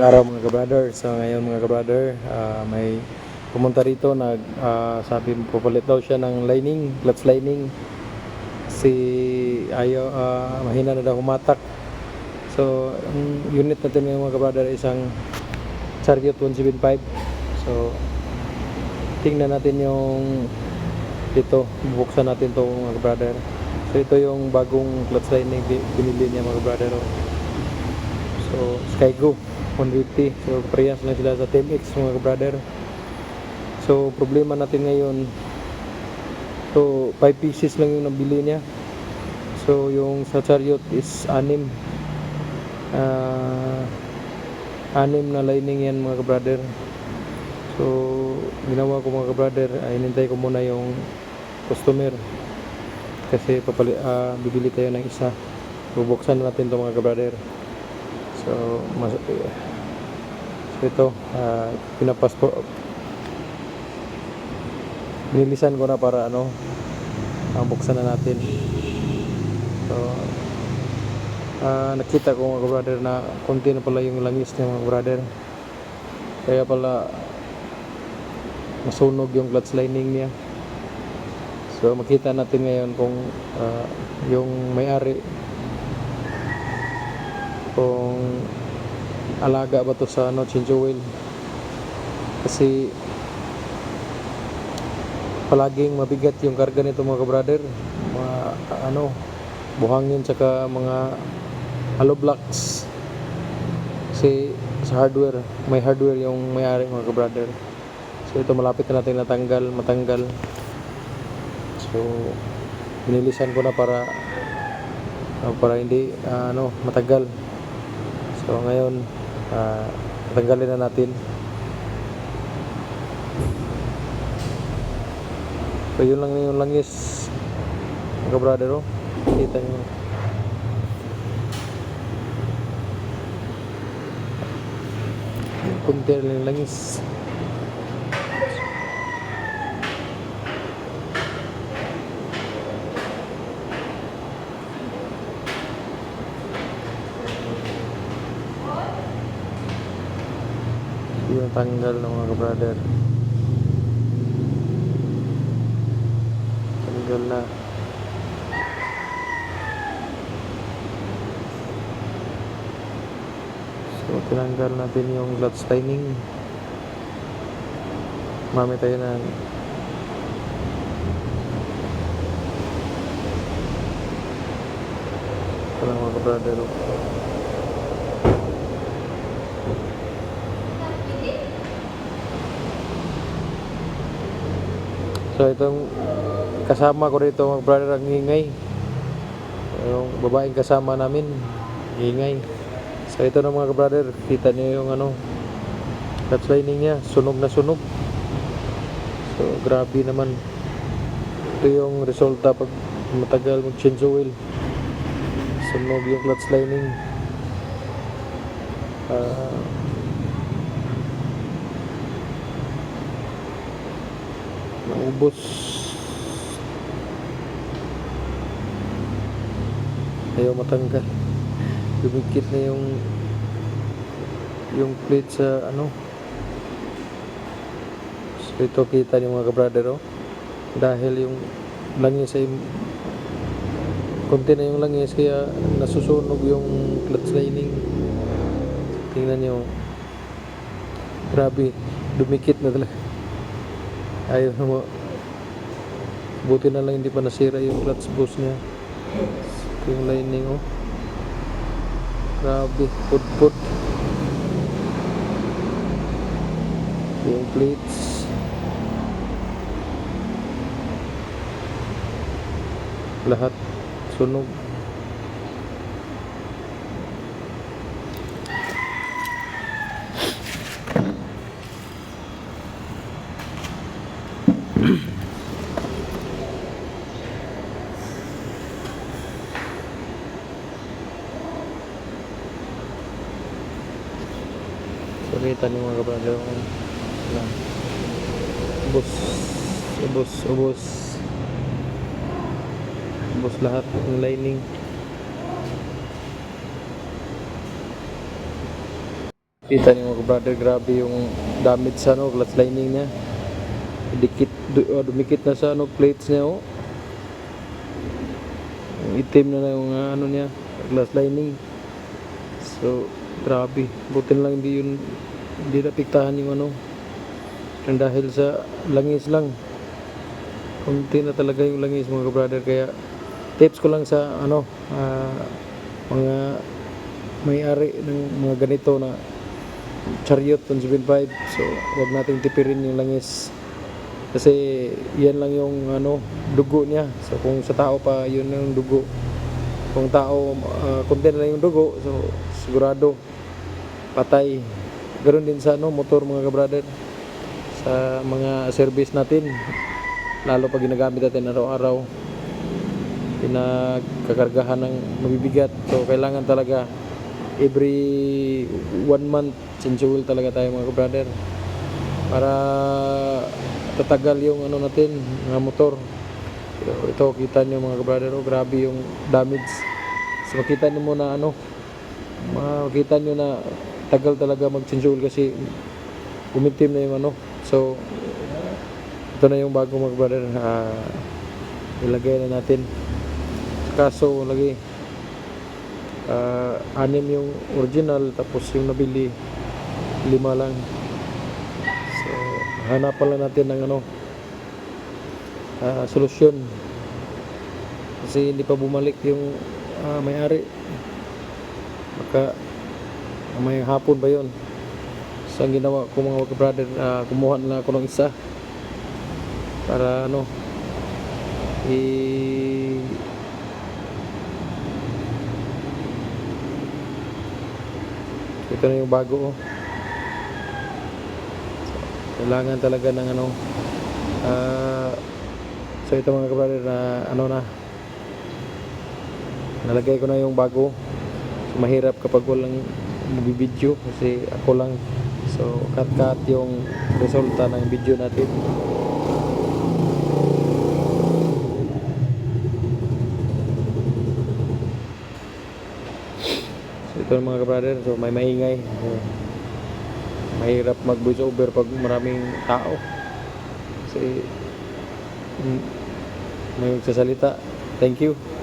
araw mga kabrother. So ngayon mga kabrother, ah, may pumunta rito nag ah, sabi pupalit daw siya ng lining, clutch lining. Si ayo ah, mahina na daw humatak. So ang unit natin ngayon mga kabrother isang Chariot 175. So tingnan natin yung dito, bubuksan natin to mga kabrother. So ito yung bagong clutch lining bi- binili niya mga kabrother. oh. So Skygo 150. So parehas lang sila sa Team X mga brother. So problema natin ngayon So 5 pieces lang yung nabili niya. So yung sa Chariot is anim. Ah anim na lining yan mga brother. So ginawa ko mga brother, ay inintay ko muna yung customer kasi papali, ah, bibili tayo ng isa. Bubuksan natin to mga brother. So, mas, so ito, ah, pinapas po, binilisan ko na para ano, ah, buksan na natin. So, ah, nakita ko mga brother na konti na pala yung langis niya mga brother. Kaya pala, masunog yung clutch lining niya. So, makita natin ngayon kung ah, yung may-ari alaga ba to sa ano, change oil kasi palaging mabigat yung karga nito mga brother mga ano buhangin tsaka mga hollow blocks. Kasi sa hardware may hardware yung may-ari mga brother so ito malapit na natin natanggal matanggal. So binilisan ko na para ah, para hindi ah, ano matagal. So ngayon, ah, tanggalin na natin. So yun lang yung langis. Mga brother, oh. Kita nyo. Kunti lang langis. Yung tanggal ng mga brother. Tanggal na. So tinanggal natin yung clutch lining mami tayo na. Ito lang mga brother So itong kasama ko rito mga brother ang ingay. Yung babaeng kasama namin, ingay. So ito na mga brother, kita niyo yung ano, clutch lining niya, sunog na sunog. So grabe naman. Ito yung resulta pag matagal mag-change oil. Sunog yung clutch lining. Ah, naubos. Ayaw matanggal. Dumikit na yung yung plate sa ano. So ito kita niyo mga kabrother oh. Dahil yung langis ay konti na yung langis kaya nasusunog yung clutch lining. Tingnan niyo grabe dumikit na talaga ayaw na buti na lang hindi pa nasira yung clutch boss niya. Yung lining oh. Grabe put put yung plates. Lahat sunog So, kita niyo mga ano, ubos, ubos, ubos. Ubos lahat ng lining. Kita niyo mga brother, grabe yung damage sa ano, clutch lining niya. Dikit, uh, dumikit na sa ano, plates niya oh. Itim na na yung uh, ano niya, glass lining. So, grabe. Buti lang hindi yun, hindi napiktahan yung ano. Yung dahil sa langis lang. Kunti na talaga yung langis mga brother. Kaya, tips ko lang sa ano, ah, mga may-ari ng mga ganito na chariot 175 so wag nating tipirin yung langis kasi yan lang yung ano dugo niya so kung sa tao pa yun yung dugo kung tao uh, konti na lang yung dugo so sigurado patay ganoon din sa ano motor mga kabrader sa mga service natin. Lalo pag ginagamit natin araw-araw pinagkakargahan ng mabibigat. So kailangan talaga every one month oil talaga tayo mga brother para tatagal yung ano natin mga motor. Ito, kita nyo mga brother oh, grabe yung damage. So makita nyo mo na ano makita nyo na tagal talaga mag oil kasi umitim na yung ano. So ito na yung bago mga brother Ah, ilagay na natin. Kaso lagi ah, anim yung original tapos yung nabili lima lang. So hanapan lang natin ng ano ah, solusyon. Kasi hindi pa bumalik yung ah, may-ari. Baka may hapon ba yun? So ang ginawa ko mga brother ah, kumuha na ako ng isa. Para ano i ito na yung bago oh. So, kailangan talaga ng ano ah so ito mga kabrother na ano na nalagay ko na yung bago. So, mahirap kapag walang magbibideo kasi ako lang so cut cut yung resulta ng video natin So ito mga kabrader, so may maingay. So, mahirap mag voice over pag maraming tao. Kasi mm, may magsasalita. Thank you.